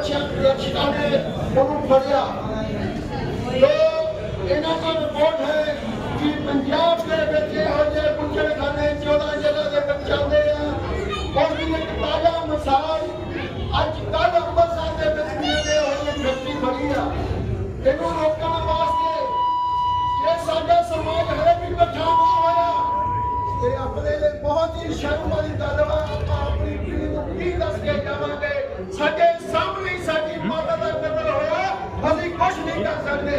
ਰਕਸ਼ਕ ਰਕਸ਼ਕਾਂ ਉਹਨੂੰ ਫੜਿਆ। ਜੋ ਇਹਨਾਂ ਕੋਲ ਰਿਪੋਰਟ ਹੈ ਕਿ ਪੰਜਾਬ ਦੇ ਵਿੱਚ ਇਹੋ ਜਿਹੇ ਕੁੱਚੜਖਾਨੇ 14 ਜਗ੍ਹਾ ਦੇ ਵਿੱਚ ਚੱਲਦੇ ਆ। ਉਸ ਦੀ ਇੱਕ ਤਾਜ਼ਾ ਮਿਸਾਲ ਅੱਜ ਕੱਲ੍ਹ ਅੰਮ੍ਰਿਤਸਰ ਦੇ ਵਿੱਚ ਵੀ ਇਹਦੇ ਹੋਈ ਫੈਕਟਰੀ ਬਣੀ ਆ। ਇਹਨੂੰ ਰੋਕਣ ਵਾਸਤੇ ਇਹ ਸਾਡਾ ਸਮਾਜ ਹਲੇ ਵੀ ਇਕੱਠਾ ਨਾ ਹੋਇਆ। ਤੇ ਆਪਣੇ ਲਈ ਬਹੁਤ ਹੀ ਸ਼ਰਮ ਵਾਲੀ ਗੱਲ ਵਾ, ਆਪਾਂ ਆਪਣੀ ਪੀੜ੍ਹੀ ਨੂੰ ਕੀ ਦੱਸ ਕੇ ਜਾਵਾਂਗੇ? ਸਾਡੇ ਸਾਹਮਣੇ ਸਾਡੀ ਮਾਤਾ ਦਾ ਕਤਲ ਹੋਇਆ। ਅਸੀਂ ਕੁਝ ਨਹੀਂ ਕਰ ਸਕਦੇ।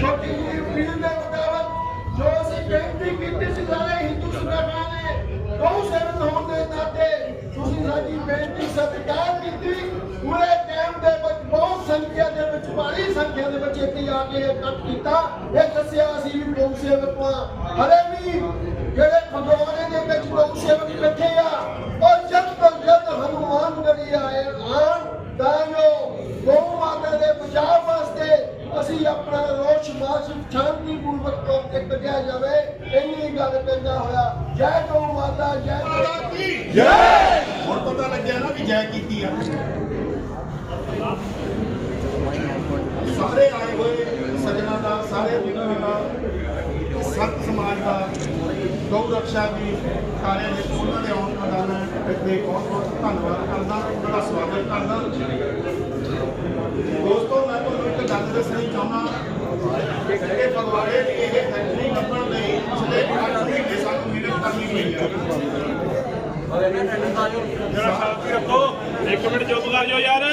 ਛੋਟੀ ਜਿਹੀ ਪੀੜ੍ਹੀ ਦੇ ਮੁਤਾਬਕ ਜੋ ਅਸੀਂ ਬੇਨਤੀ ਕੀਤੀ ਸੀ, ਸਾਰੇ ਹਿੰਦੂ ਸੰਗਠਨਾਂ ਨੇ ਗਊ ਸੇਵਕ ਹੋਣ ਦੇ ਨਾਤੇ ਤੁਸੀਂ ਸਾਡੀ ਬੇਨਤੀ ਸਤਿਕਾਰ ਕੀਤੀ। ਪੂਰੇ ਟਾਈਮ ਦੇ ਵਿੱਚ ਬਹੁਤ ਸੰਖਿਆ ਦੇ ਵਿੱਚ, ਭਾਰੀ ਸੰਖਿਆ ਦੇ ਵਿੱਚ ਇੱਥੇ ਆ ਕੇ ਇਕੱਠ ਕੀਤਾ। ਇਹ ਦੱਸਿਆ ਅਸੀਂ ਵੀ ਗਊ ਸੇਵਕ ਹਾਂ। ਹਲੇ ਵੀ ਜਿਹੜੇ ਫਗਵਾੜੇ ਦੇ ਵਿੱਚ ਗਊ ਸੇਵਕ ਬੈਠੇ ਆ ਔਰ ਜਦ ਤੋਂ ਜਦ ਹਨੂਮਾਨ ਗੜੀ ਆਏ ਆਣ ਤਾਂ ਜੋ ਗਊ ਮਾਤਾ ਦੇ ਬਚਾਅ ਵਾਸਤੇ ਅਸੀਂ ਆਪਣਾ ਰੋਸ਼ ਮਾਸ ਸ਼ਾਂਤੀ ਪੂਰਵਕ ਤੌਰ ਤੇ ਕੱਢਿਆ ਜਾਵੇ ਇੰਨੀ ਗੱਲ ਕਹਿੰਦਾ ਹੋਇਆ। ਜੈ ਗਊ ਮਾਤਾ ਜੈ ਮਾਤਾ ਕੀ ਹੁਣ ਪਤਾ ਲੱਗਿਆ ਨਾ ਵੀ ਜੈ ਕੀਤੀ ਆ। ਸਾਰੇ ਆਏ ਹੋਏ ਸੱਜਣਾ ਦਾ ਸਾਰੇ ਵੀਰਾਂ ਦਾ ਸੰਤ ਸਮਾਜ ਦਾ ਗਊ ਰਕਸ਼ਾ ਦੀ ਕਾਰਿਆ ਵਿੱਚ ਉਹਨਾਂ ਦੇ ਆਉਣ ਦਾ ਮੈਂ ਇੱਥੇ ਬਹੁਤ ਬਹੁਤ ਧੰਨਵਾਦ ਕਰਦਾ ਉਹਨਾਂ ਦਾ ਸਵਾਗਤ ਕਰਦਾ ਦੋਸਤੋ ਮੈਂ ਤੁਹਾਨੂੰ ਇੱਕ ਗੱਲ ਦੱਸਣੀ ਚਾਹੁੰਦਾ ਕਿ ਫਗਵਾੜੇ ਦੀ ਇਹ ਫੈਕਟਰੀ ਲੱਭਣ ਲਈ ਪਿਛਲੇ 8 ਮਹੀਨੇ ਸਾਨੂੰ ਮਿਹਨਤ ਕਰਨੀ ਪਈ ਹੈ ਜਰਾ ਸ਼ਾਂਤੀ ਰੱਖੋ। ਇੱਕ ਮਿੰਟ ਚੁੱਪ ਕਰ ਜਾਓ ਯਾਰ।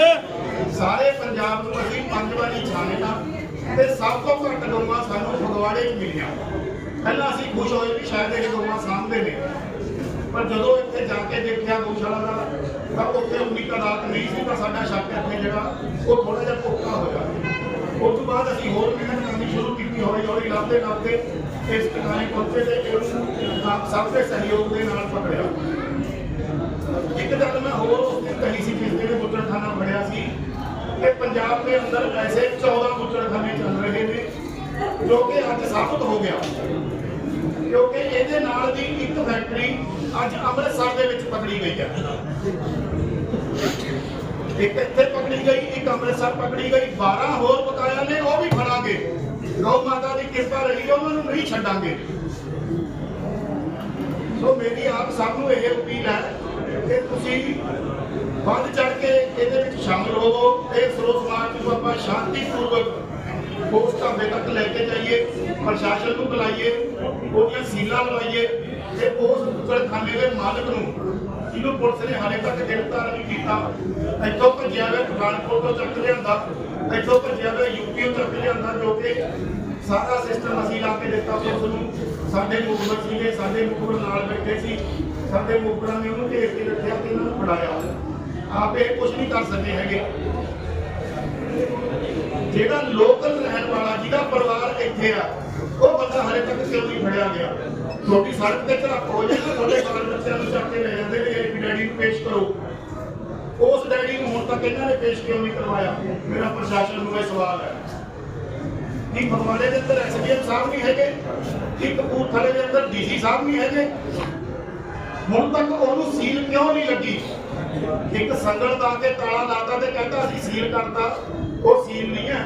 ਸਾਰੇ ਪੰਜਾਬ ਨੂੰ ਅਸੀਂ ਪੰਜ ਵਾਰੀ ਛਾਣਿਆ ਤੇ ਸਭ ਤੋਂ ਘੱਟ ਗਊਆਂ ਸਾਨੂੰ ਫਗਵਾੜੇ 'ਚ ਮਿਲੀਆਂ। ਪਹਿਲਾਂ ਅਸੀਂ ਖੁਸ਼ ਹੋਏ ਵੀ ਸ਼ਾਇਦ ਇਹ ਗਊਆਂ ਸਾਹਮਣੇ ਨੇ। ਪਰ ਜਦੋਂ ਇੱਥੇ ਜਾ ਕੇ ਦੇਖਿਆ ਗਊਸ਼ਾਲਾ ਦਾ, ਤਾਂ ਉੱਥੇ ਉਨੀ ਤਾਦਾਦ ਨਹੀਂ ਸੀ, ਤਾਂ ਸਾਡਾ ਸ਼ੱਕ ਇੱਥੇ ਜਿਹੜਾ, ਉਹ ਥੋੜਾ ਜਿਹਾ ਪੁੱਕਾ ਹੋਇਆ। ਉਸ ਤੋਂ ਬਾਅਦ ਅਸੀਂ ਹੋਰ ਮਿਹਨਤ ਕਰਨੀ ਸ਼ੁਰੂ ਕੀਤੀ ਹੌਲੀ ਹੌਲੀ ਲੱਭਦੇ ਲੱਭਦੇ ਇਸ ਟਿਕਾਣੇ ਪਹੁੰਚੇ ਤੇ ਇਹਨੂੰ ਸਭ ਦੇ ਸਹਿਯੋਗ ਦੇ ਨਾਲ ਪਕੜਿਆ। ਇੱਕ ਗੱਲ ਮੈਂ ਹੋਰ ਉਸ ਦਿਨ ਕਹੀ ਸੀ ਜਿਸ ਦਿਨ ਬੁੱਚੜਖਾਨਾ ਫੜਿਆ ਸੀ ਕਿ ਪੰਜਾਬ ਦੇ ਅੰਦਰ ਐਸੇ 14 ਬੁੱਚੜਖਾਨੇ ਚੱਲ ਰਹੇ ਨੇ, ਜੋ ਕਿ ਅੱਜ ਸਾਬਤ ਹੋ ਗਿਆ। ਕਿਉਂਕਿ ਇਹਦੇ ਨਾਲ ਦੀ ਇੱਕ ਫੈਕਟਰੀ ਅੱਜ ਅੰਮ੍ਰਿਤਸਰ ਦੇ ਵਿੱਚ ਪਕੜੀ ਗਈ ਹੈ। ਇੱਕ ਇੱਥੇ ਪਕੜੀ ਗਈ, ਇੱਕ ਅੰਮ੍ਰਿਤਸਰ ਪਕੜੀ ਗਈ 12 ਹੋਰ ਬਕਾਇਆ ਨੇ, ਉਹ ਵੀ ਫੜਾਂਗੇ। ਗਊ ਮਾਤਾ ਦੀ ਕਿਰਪਾ ਰਹੀ ਉਹਨਾਂ ਨੂੰ ਨਹੀਂ ਛੱਡਾਂਗੇ। ਸੋ ਮੇਰੀ ਆਪ ਸਭ ਨੂੰ ਇਹ ਅਪੀਲ ਹੈ ਕਿ ਤੁਸੀਂ ਵੱਧ ਚੜ ਕੇ ਇਹਦੇ ਵਿੱਚ ਸ਼ਾਮਲ ਹੋਵੋ ਇਹ ਸਰੋਤ ਸਮਾਜ ਨੂੰ ਆਪਾਂ ਸ਼ਾਂਤੀਪੂਰਵਕ ਉਸ ਢਾਬੇ ਤੱਕ ਲੈ ਕੇ ਜਾਈਏ, ਪ੍ਰਸ਼ਾਸਨ ਨੂੰ ਬੁਲਾਈਏ, ਉਹਦੀਆਂ ਸੀਲਾਂ ਲਵਾਈਏ ਤੇ ਉਸ ਖਾਨੇ ਦੇ ਮਾਲਕ ਨੂੰ ਜਿਹਨੂੰ ਪੁਲਿਸ ਨੇ ਹਾਲੇ ਤੱਕ ਗ੍ਰਿਫਤਾਰ ਨਹੀਂ ਕੀਤਾ। ਇੱਥੋਂ ਭੱਜਿਆ ਹੋਇਆ ਪਠਾਨਕੋਟ ਤੋਂ ਚੱਕ ਲਿਆਂਦਾ। ਇੱਥੋਂ ਭੱਜਿਆ ਹੋਇਆ ਯੂਪੀ ਚੱਕ ਲਿਆਂਦਾ ਜੋ ਕਿ ਸਾਰਾ ਸਿਸਟਮ ਅਸੀਂ ਲਾ ਕੇ ਦਿੱਤਾ ਪੁਲਿਸ ਨੂੰ। ਸਾਡੇ ਮੁਖਬਰ ਸੀਗੇ, ਸਾਡੇ ਮੁਖਬਰ ਨਾਲ ਬੈਠੇ ਸੀ। ਸਾਡੇ ਮੁਖਬਰਾਂ ਨੇ ਉਹਨੂੰ ਘੇਰ ਕੇ ਰੱਖਿਆ ਤੇ ਇਹਨਾਂ ਨੂੰ ਫੜਾਇਆ। ਆਪੇ ਕੁਝ ਨਹੀਂ ਕਰ ਸਕੇ ਹੈਗੇ। ਜਿਹੜਾ ਲੋਕਲ ਰਹਿਣ ਵਾਲਾ, ਜਿਹਦਾ ਪਰਿਵਾਰ ਇੱਥੇ ਆ, ਉਹ ਬੰਦਾ ਹਲੇ ਤੱਕ ਕਿਉਂ ਨਹੀਂ ਫੜਿਆ ਗਿਆ? ਤੁਹਾਡੀ ਸੜਕ ਤੇ ਝੜਪ ਹੋ ਜਾਏ ਨਾ ਤੁਹਾਡੇ ਬਾਲ ਬੱਚਿਆਂ ਨੂੰ ਚੱਕ ਕੇ ਲੈ ਜਾਂਦੇ ਨੇ ਇਹ ਡੈਡੀ ਨੂੰ ਪੇਸ਼ ਕਰੋ। ਉਸ ਡੈਡੀ ਨੂੰ ਹੁਣ ਤੱਕ ਇਹਨਾਂ ਨੇ ਪੇਸ਼ ਕਿਉਂ ਨਹੀਂ ਕਰਵਾਇਆ? ਮੇਰਾ ਪ੍ਰਸ਼ਾਸਨ ਨੂੰ ਇਹ ਸਵਾਲ ਹੈ। ਕਿ ਫਗਵਾੜੇ ਦੇ ਅੰਦਰ ਐਸਡੀਐਮ ਸਾਹਿਬ ਨਹੀਂ ਹੈਗੇ? ਕਿ ਕਪੂਰਥਲੇ ਦੇ ਅੰਦਰ ਡੀਸੀ ਸਾਹਿਬ ਨਹੀਂ ਹੈਗੇ? ਹੁਣ ਤੱਕ ਉਹਨੂੰ ਸੀਲ ਕਿਉਂ ਨਹੀਂ ਲੱਗੀ? ਇੱਕ ਸੰਗਲ ਦਾ ਕੇ ਤਾਲਾ ਲਾਤਾ ਤੇ ਕਹਿੰਦਾ ਅਸੀਂ ਸੀਲ ਕਰਤਾ। ਉਹ ਸੀਲ ਨਹੀਂ ਹੈ।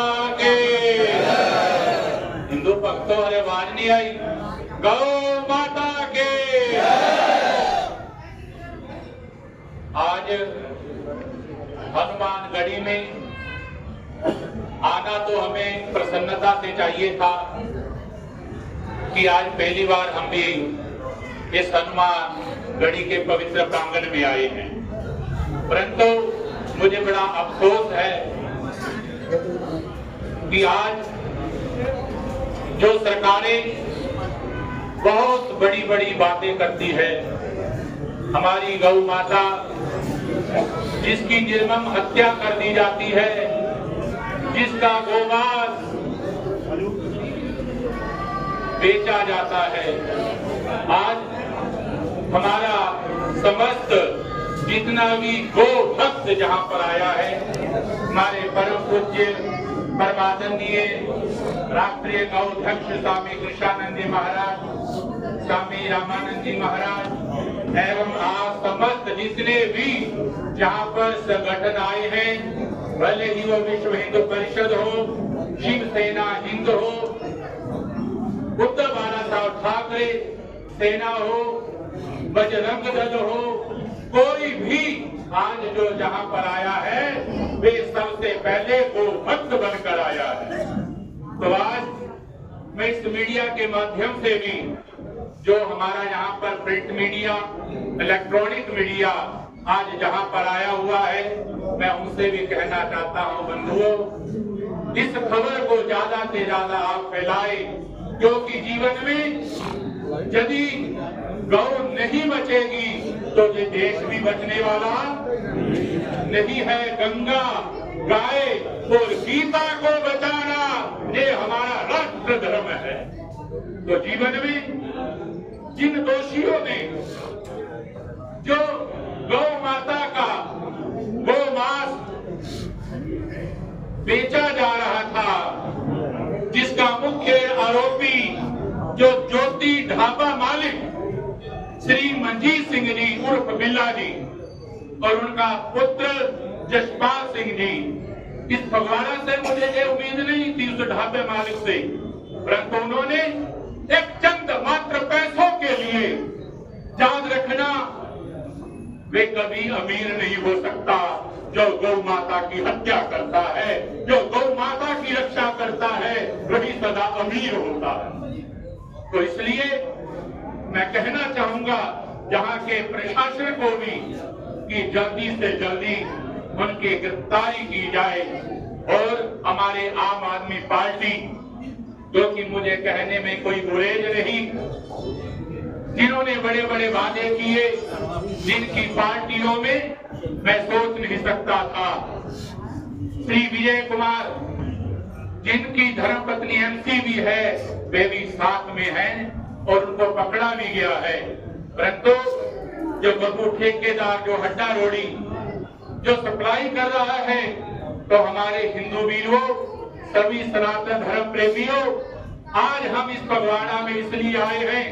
نہیں آئی۔ گو ماتا کے۔ آج ہنومان گڑی میں آنا تو ہمیں پرسنتا سے چاہیے تھا کہ آج پہلی بار ہم بھی اس ہنومان گڑی کے پوتر پرانگن میں آئے ہیں۔ پرنتو، مجھے بڑا افسوس ہے کہ آج جو سرکاریں بہت بڑی بڑی باتیں کرتی ہے ہماری گو ماتا جس کی جرمم ہتیا کر دی جاتی ہے، جس کا گوبار بیچا جاتا ہے۔ آج ہمارا سمست جتنا بھی گو بخت جہاں پر آیا ہے، ہمارے پرم پوجیہ پرماتم गौध्यक्ष स्वामी कृष्णानंद जी महाराज स्वामी रामानंद जी महाराज एवं आप समस्त जितने भी जहां पर संगठन आए हैं भले ही वो विश्व हिंदू परिषद हो शिवसेना हिंद हो उद्धव बाला साहब ठाकरे सेना हो बजरंग दल हो कोई भी تو آج میں اس میڈیا کے مادھیم سے بھی جو ہمارا یہاں پر پرنٹ میڈیا، الیکٹرانک میڈیا آج جہاں پر آیا ہوا ہے، میں ان سے بھی کہنا چاہتا ہوں بندھو اس خبر کو زیادہ سے زیادہ آپ پھیلائے کیونکہ جیون میں جدی گو نہیں بچے گی، تو یہ دیش بھی بچنے والا نہیں ہے، گنگا گائے اور سیتا کو بچانا یہ ہمارا راشٹر دھرم ہے۔ تو جیون میں جن دوشیوں نے جو گو ماتا کا گو ماس بیچا جا رہا تھا، جس کا مکھ آروپی جو جوتی ڈھابا مالک شری منجیت سنگھ جی ارف ملا جی اور ان کا پتر جشپال سنگھ جی اس فگواڑہ سے مجھے یہ امید نہیں تھی اس ڈھابے مالک سے پرانتو انہوں نے ایک چند ماتر پیسوں کے لیے یاد رکھنا، وہ کبھی امیر نہیں ہو سکتا جو گو ماتا کی ہتیا کرتا ہے، جو گو ماتا کی رکشا کرتا ہے، وہی سدا امیر ہوتا ہے۔ تو اس لیے میں کہنا چاہوں گا جہاں کے پرشاسن کو بھی کہ جلدی سے جلدی ان کے گرفتاری کی جائے اور ہمارے عام آدمی پارٹی جو کہ مجھے کہنے میں کوئی گریز نہیں، جنہوں نے بڑے بڑے وعدے کیے، جن کی پارٹیوں میں میں سوچ نہیں سکتا تھا۔ شری وجے کمار، جن کی دھرم پتنی ایم سی بھی ہے، وہ بھی ساتھ میں ہیں اور ان کو پکڑا بھی گیا ہے۔ پرنتو، جو ببو ٹھیکے دار جو ہڈا روڑی جو سپلائی کر رہا ہے، تو ہمارے ہندو ویروں سبھی سناتن دھرم پریمیوں آج ہم اس پگواڑا میں اس لیے آئے ہیں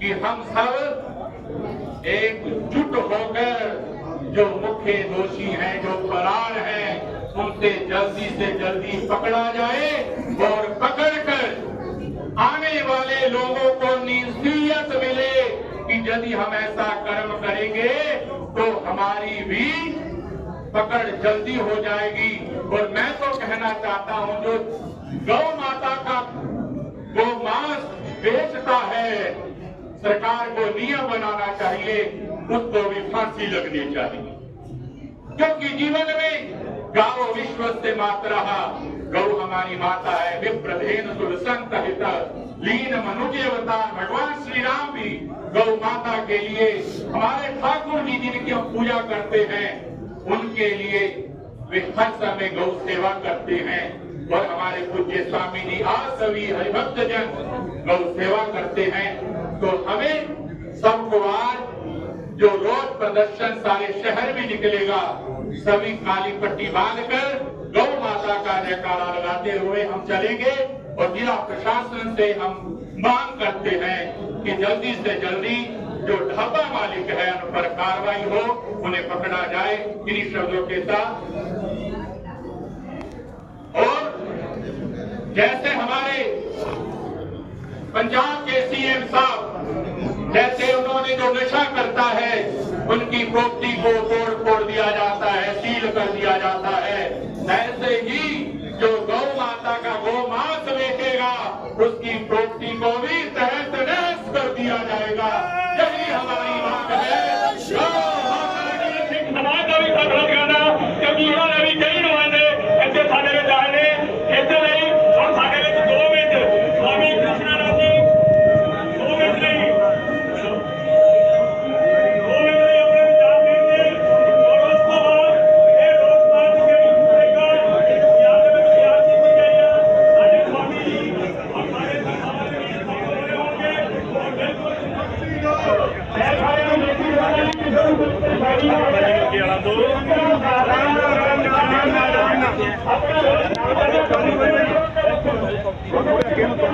کہ ہم سب ایک جٹ ہو کر جو مکھے دوشی ہیں، جو پرار ہیں، ان سے جلدی سے جلدی پکڑا جائے اور پکڑ کر آنے والے لوگوں کو نیسیت ملے کہ جدی ہم ایسا کرم کریں گے ہماری بھی پکڑ جلدی ہو جائے گی۔ اور میں تو کہنا چاہتا ہوں، جو گو ماتا کا گو ماس بیچتا ہے، سرکار کو نیم بنانا چاہیے، اس کو بھی پھانسی لگنی چاہیے۔ کیونکہ جیون میں گاؤ وشوت سے مات رہا۔ गौ हमारी माता है विप्रधेन सुरसंत हित लीन मनुज अवतार भगवान श्री राम भी गौ माता के लिए हमारे ठाकुर जी जिनकी हम पूजा करते हैं उनके लिए वे हर समय गौ सेवा करते हैं और हमारे पूज्य स्वामी जी आज सभी हरिभक्त जन गौ सेवा करते हैं तो हमें सबको आज जो रोज प्रदर्शन सारे शहर में निकलेगा सभी काली पट्टी گو ماتا کا جیکارا لگاتے ہوئے ہم چلیں گے اور جلا پرشاسن سے ہم مانگ کرتے ہیں کہ جلدی سے جلدی جو ڈھابا مالک ہے ان پر کاروائی ہو، انہیں پکڑا جائے انہی شبدوں کے ساتھ۔ اور جیسے ہمارے پنجاب کے سی ایم صاحب، جیسے انہوں نے جو نشہ کرتا ہے، ان کی پروپٹی کو توڑ پھوڑ دیا جاتا ہے، سیل کر دیا جاتا ہے۔ ایسے ہی جو گو ماتا کا گو ماس دیکھے گا اس کی پروٹی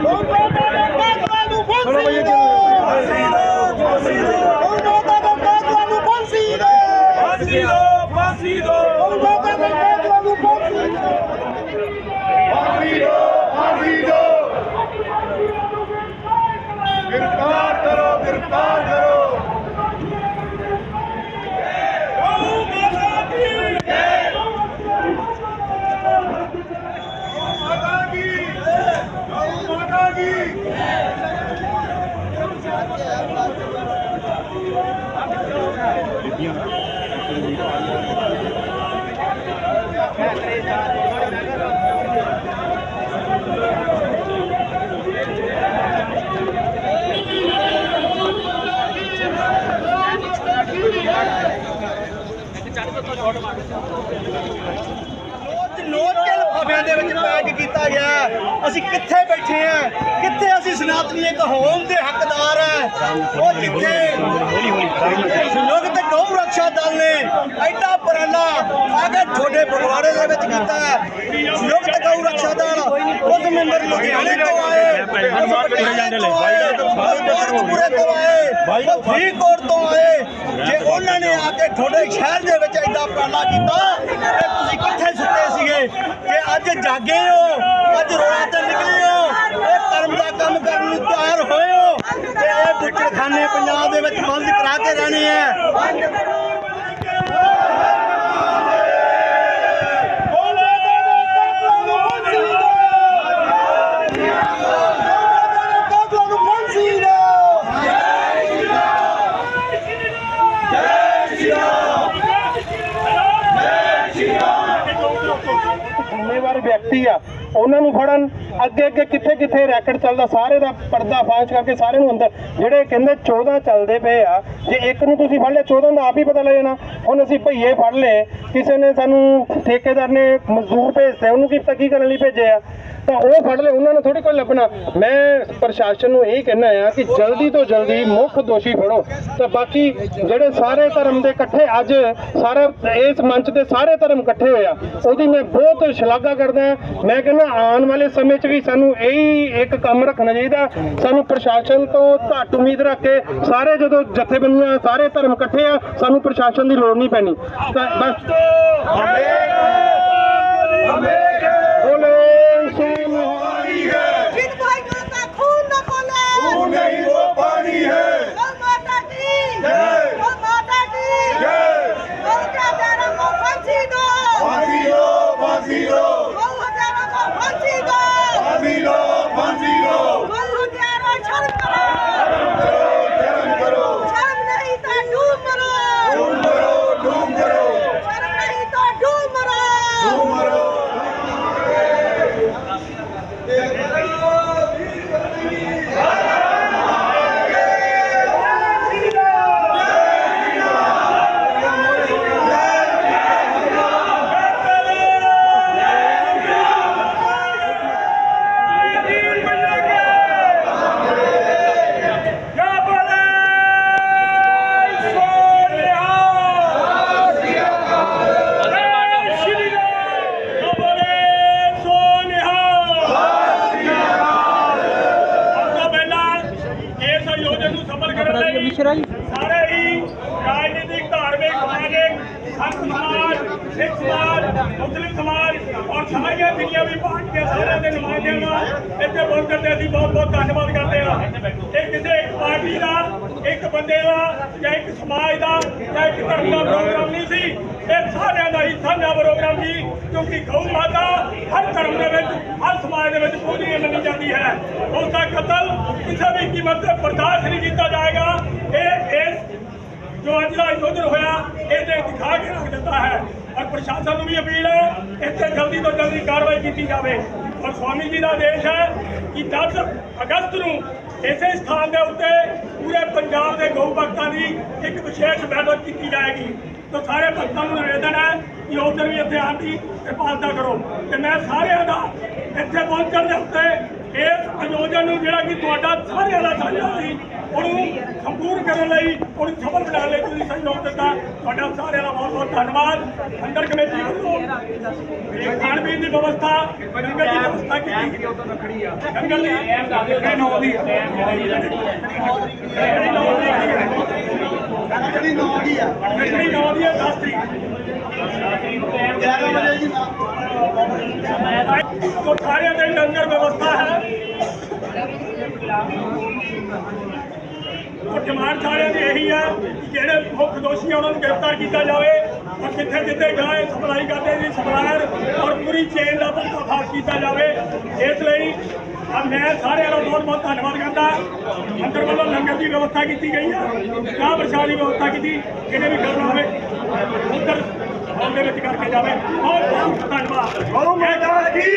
Vamos ਅਸੀਂ ਇੱਕ ਹੋਮ ਦੇ ਹੱਕਦਾਰ ਆ ਉਹ ਜਿੱਥੇ ਸੰਯੁਕਤ ਗਊ ਰੱਖਿਆ ਦਲ ਨੇ ਐਡਾ ਉਪਰਾਲਾ ਆਗੇ ਛੋਟੇ ਫਗਵਾੜੇ ਦੇ ਵਿੱਚ ਕੀਤਾ ਹੈ। ਸੰਯੁਕਤ ਗਊ ਰੱਖਿਆ ਦਲ ਉਸ ਮੈਂਬਰ ਲੁਧਿਆਣੇ ਤੋਂ ਆਏ, ਉਸ ਤੋਂ ਆਏ ਫਰੀਦਕੋਟ ਤੋਂ ਆਏ, ਜੇ ਉਹਨਾਂ ਨੇ ਆ ਕੇ ਤੁਹਾਡੇ ਸ਼ਹਿਰ ਦੇ ਵਿੱਚ ਐਡਾ ਉਪਰਾਲਾ ਕੀਤਾ, ਤੇ ਤੁਸੀਂ ਕਿੱਥੇ ਸੁੱਤੇ ਸੀਗੇ? ਕਿ ਅੱਜ ਜਾਗੇ ਹੋ, ਅੱਜ ਰੋਣਾ ਤੇ ਨਿਕਲੇ ਹੋ। ਇਹ ਦਾ ਕੰਮ ਕਰਨ ਨੂੰ ਤਿਆਰ ਹੋਏ ਹੋ ਤੇ ਇਹ ਬੁੱਚੜਖਾਨੇ ਪੰਜਾਬ ਦੇ ਵਿੱਚ ਬੰਦ ਕਰਾ ਕੇ ਰਹਿਣੇ ਆ ਜ਼ਿੰਮੇਵਾਰ ਵਿਅਕਤੀ ਆ, ਉਹਨਾਂ ਨੂੰ ਫੜਨ ਅੱਗੇ ਅੱਗੇ ਕਿੱਥੇ ਕਿੱਥੇ ਰੈਕਟ ਚੱਲਦਾ, ਸਾਰੇ ਦਾ ਪਰਦਾ ਫਾਸ਼ ਕਰਕੇ ਸਾਰੇ ਨੂੰ ਅੰਦਰ। ਜਿਹੜੇ ਕਹਿੰਦੇ 14 ਚੱਲਦੇ ਪਏ ਆ, ਜੇ ਇੱਕ ਨੂੰ ਤੁਸੀਂ ਫੜ ਲਿਆ 14 ਦਾ ਆਪ ਹੀ ਪਤਾ ਲੱਗ ਜਾਣਾ। ਹੁਣ ਅਸੀਂ ਭਈਏ ਫੜ ਲਏ, ਕਿਸੇ ਨੇ ਸਾਨੂੰ ਠੇਕੇਦਾਰ ਨੇ ਮਜ਼ਦੂਰ ਭੇਜਦੇ ਉਹਨੂੰ ਕੀ ਪਤਾ ਕੀ ਕਰਨ ਲਈ ਭੇਜੇ ਆ? ਤਾਂ ਉਹ ਫੜ ਲਏ, ਉਹਨਾਂ ਨੂੰ ਥੋੜੀ ਕੋਈ ਲੱਭਣਾ। ਮੈਂ ਪ੍ਰਸ਼ਾਸਨ ਨੂੰ ਇਹ ਕਹਿਣਾ ਆ ਕਿ ਜਲਦੀ ਤੋਂ ਜਲਦੀ ਮੁੱਖ ਦੋਸ਼ੀ ਫੜੋ। ਤਾਂ ਬਾਕੀ ਜਿਹੜੇ ਸਾਰੇ ਧਰਮ ਦੇ ਇਕੱਠੇ, ਅੱਜ ਸਾਰਾ ਇਸ ਮੰਚ ਦੇ ਸਾਰੇ ਧਰਮ ਇਕੱਠੇ ਹੋਇਆ ਉਹਦੀ ਮੈਂ ਬਹੁਤ ਸ਼ਲਾਘਾ ਕਰਦਾ ਮੈਂ ਕਹਿੰਦਾ, ਆਉਣ ਵਾਲੇ ਸਮੇਂ 'ਚ ਵੀ ਸਾਨੂੰ ਇਹੀ ਇੱਕ ਕੰਮ ਰੱਖਣਾ ਚਾਹੀਦਾ। ਸਾਨੂੰ ਪ੍ਰਸ਼ਾਸਨ ਤੋਂ ਘੱਟ ਉਮੀਦ ਰੱਖ ਕੇ ਸਾਰੇ ਜਦੋਂ ਜਥੇਬੰਦੀਆਂ, ਸਾਰੇ ਧਰਮ ਇਕੱਠੇ ਆ, ਸਾਨੂੰ ਪ੍ਰਸ਼ਾਸਨ ਦੀ ਲੋੜ ਨਹੀਂ ਪੈਣੀ। ਤਾਂ ਬਸ। ਬੋਲੇ ਕਰਨ ਲਈ ਸਾਰੇ ਹੀ ਰਾਜਨੀਤਿਕ, ਧਾਰਮਿਕ, ਸਮਾਜਿਕ, ਸੰਤ ਸਮਾਜ, ਸਿੱਖ ਸਮਾਜ, ਮੁਸਲਿਮ ਸਮਾਜ ਔਰ ਸਾਰੀਆਂ ਜਿੰਨੀਆਂ ਵੀ ਪਾਰਟੀਆਂ ਸਾਰਿਆਂ ਦੇ ਨੁਮਾਇੰਦਿਆਂ ਦਾ ਇੱਥੇ ਪਹੁੰਚਣ ਤੇ ਅਸੀਂ ਬਹੁਤ ਬਹੁਤ ਧੰਨਵਾਦ ਕਰਦੇ ਹਾਂ। ਇਹ ਕਿਸੇ ਇੱਕ ਪਾਰਟੀ ਦਾ, ਇੱਕ ਬੰਦੇ ਦਾ ਜਾਂ ਇੱਕ ਸਮਾਜ ਦਾ ਜਾਂ ਇੱਕ ਧਰਮ ਦਾ ਪ੍ਰੋਗਰਾਮ ਨਹੀਂ ਸੀ। ਇਹ ਸਾਰਿਆਂ ਦਾ ਹੀ ਸਾਂਝਾ ਪ੍ਰੋਗਰਾਮ ਸੀ ਕਿਉਂਕਿ ਗਊ ਮਾਤਾ ਹਰ ਧਰਮ ਦੇ ਵਿੱਚ, ਹਰ ਸਮਾਜ ਦੇ ਵਿੱਚ ਪੂਜਨੀय ਮੰਨੀ ਜਾਂਦੀ ਹੈ। ਉਸ ਦਾ ਕਤਲ ਕਿਸੇ ਵੀ ਕੀਮਤ ਤੇ ਬਰਦਾਸ਼ਤ ਨਹੀਂ ਕੀਤਾ ਜਾਏਗਾ। ਇਹ ਇਸ ਜੋ ਅੱਜ ਦਾ ਆਯੋਜਨ ਹੋਇਆ, ਇਹਦੇ ਦਿਖਾ ਕੇ ਰੱਖ ਦਿੱਤਾ ਹੈ। ਔਰ ਪ੍ਰਸ਼ਾਸਨ ਨੂੰ ਵੀ ਅਪੀਲ ਹੈ, ਇੱਥੇ ਜਲਦੀ ਤੋਂ ਜਲਦੀ ਕਾਰਵਾਈ ਕੀਤੀ ਜਾਵੇ। ਔਰ ਸਵਾਮੀ ਜੀ ਦਾ ਆਦੇਸ਼ ਹੈ ਕਿ 10 ਅਗਸਤ ਨੂੰ ਇਸੇ ਸਥਾਨ ਦੇ ਉੱਤੇ ਪੂਰੇ ਪੰਜਾਬ ਦੇ ਗਊ ਭਗਤਾਂ ਦੀ ਇੱਕ ਵਿਸ਼ੇਸ਼ ਬੈਠਕ ਕੀਤੀ ਜਾਏਗੀ। ਤਾਂ ਸਾਰੇ ਭਗਤਾਂ ਨੂੰ ਨਿਵੇਦਨ ਹੈ ਕਿ ਉਸ ਵੀ ਇੱਥੇ ਆਉਣ ਦੀ ਕਿਰਪਾਲਤਾ ਕਰੋ। ਤੇ ਮੈਂ ਸਾਰਿਆਂ ਦਾ ਇੱਥੇ ਪਹੁੰਚਣ ਦੇ ਉੱਤੇ ਕਮਿਸ਼ਨ ਨੂੰ ਜਿਹੜਾ ਕਿ ਤੁਹਾਡਾ ਸਾਰਿਆਂ ਦਾ ਸਾਂਝਾ ਸੀ ਉਹਨੂੰ ਸੰਪੂਰਨ ਕਰਨ ਲਈ ਉਹਨੂੰ ਸਫਲ ਬਣਾਉਣ ਲਈ ਤੁਸੀਂ ਸਹਿਯੋਗ ਦਿੱਤਾ। ਤੁਹਾਡਾ ਸਾਰਿਆਂ ਦਾ ਬਹੁਤ ਬਹੁਤ ਧੰਨਵਾਦ। ਅੰਦਰ ਕਮੇਟੀ ਵੱਲੋਂ ਖਾਣ ਪੀਣ ਦੀ ਵਿਵਸਥਾ ਸਾਰਿਆਂ ਦੇ ਲੰਗਰ ਵਿਵਸਥਾ ਹੈ ਔਰ ਡਿਮਾਂਡ ਸਾਰਿਆਂ ਦੀ ਇਹੀ ਹੈ ਕਿ ਜਿਹੜੇ ਮੁੱਖ ਦੋਸ਼ੀ ਆ ਉਹਨਾਂ ਨੂੰ ਗ੍ਰਿਫਤਾਰ ਕੀਤਾ ਜਾਵੇ। ਔਰ ਜਿੱਥੇ ਜਿੱਥੇ ਗਾਏ ਸਪਲਾਈ ਕਰਦੇ ਨੇ ਸਪਲਾਇਰ ਔਰ ਪੂਰੀ ਚੇਨ ਦਾ ਪਰਦਾਫਾਸ਼ ਕੀਤਾ ਜਾਵੇ। ਇਸ ਲਈ ਆ ਮੈਂ ਸਾਰਿਆਂ ਦਾ ਬਹੁਤ ਬਹੁਤ ਧੰਨਵਾਦ ਕਰਦਾ। ਅੰਦਰ ਵੱਲੋਂ ਲੰਗਰ ਦੀ ਵਿਵਸਥਾ ਕੀਤੀ ਗਈ ਹੈ ਚਾਹ ਪ੍ਰਸ਼ਾਦ ਦੀ ਵਿਵਸਥਾ ਕੀਤੀ ਜਿਹਨੇ ਵੀ ਕਰਨਾ ਹੋਵੇ ਉੱਧਰ ਹਾਲ ਦੇ ਵਿੱਚ ਕਰਕੇ ਜਾਵੇ। ਬਹੁਤ ਬਹੁਤ ਧੰਨਵਾਦ। ਗਊ ਮਾਤਾ ਕੀ?